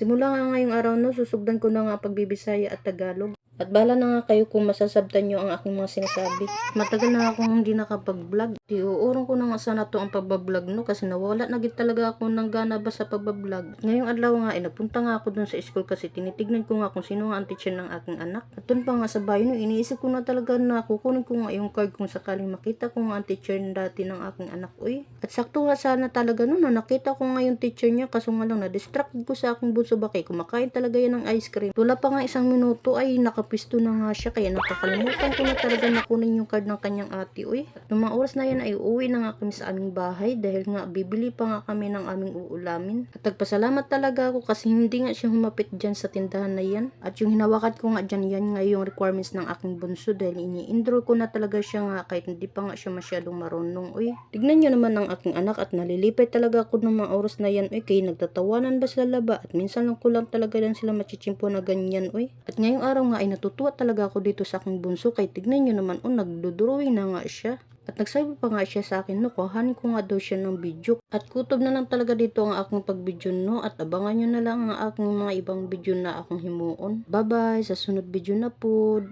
Simula nga ngayong araw no, susugdan ko na nga pagbibisaya at Tagalog. At bala na nga kayo kung masasabtan nyo ang aking mga sinasabi. Matagal na akong hindi nakapag-vlog. Di uurong ko na nga sana to ang pagbablog no kasi nawala na gid talaga ako ng gana ba sa pagbablog. Ngayong adlaw nga ay napunta nga ako dun sa school kasi tinitignan ko nga kung sino nga ang teacher ng aking anak. At dun pa nga sa bahay no, iniisip ko na talaga na kukunin ko nga yung card kung sakaling makita ko nga ang teacher dati ng aking anak. Uy. At sakto nga sana talaga no, na nakita ko nga yung teacher niya kaso nga lang na-distract ko sa aking bunso bakit kumakain talaga yan ng ice cream. Tula pa nga isang minuto ay nakapisto na nga siya kaya nakakalimutan ko na talaga na kunin yung card ng kanyang ate. Uy. Nung mga oras na yan ay uuwi na nga kami sa aming bahay dahil nga bibili pa nga kami ng aming uulamin. At nagpasalamat talaga ako kasi hindi nga siya humapit dyan sa tindahan na yan. At yung hinawakan ko nga dyan yan nga yung requirements ng aking bunso dahil ini-enroll ko na talaga siya nga kahit hindi pa nga siya masyadong marunong. Uy, tignan nyo naman ang aking anak at nalilipay talaga ako ng mga oras na yan. Uy, kaya nagtatawanan ba sa laba at minsan lang ko lang talaga lang sila machichimpo na ganyan. Uy, at ngayong araw nga ay natutuwa talaga ako dito sa aking bunso kay tignan nyo naman oh nagdudrawing na nga siya. At nagsabi pa nga siya sa akin, no, kuhanin ko nga daw siya ng video. At kutob na lang talaga dito ang aking pagbidyo, no. At abangan nyo na lang ang aking mga ibang video na akong himuon. Bye-bye, sa sunod video na po.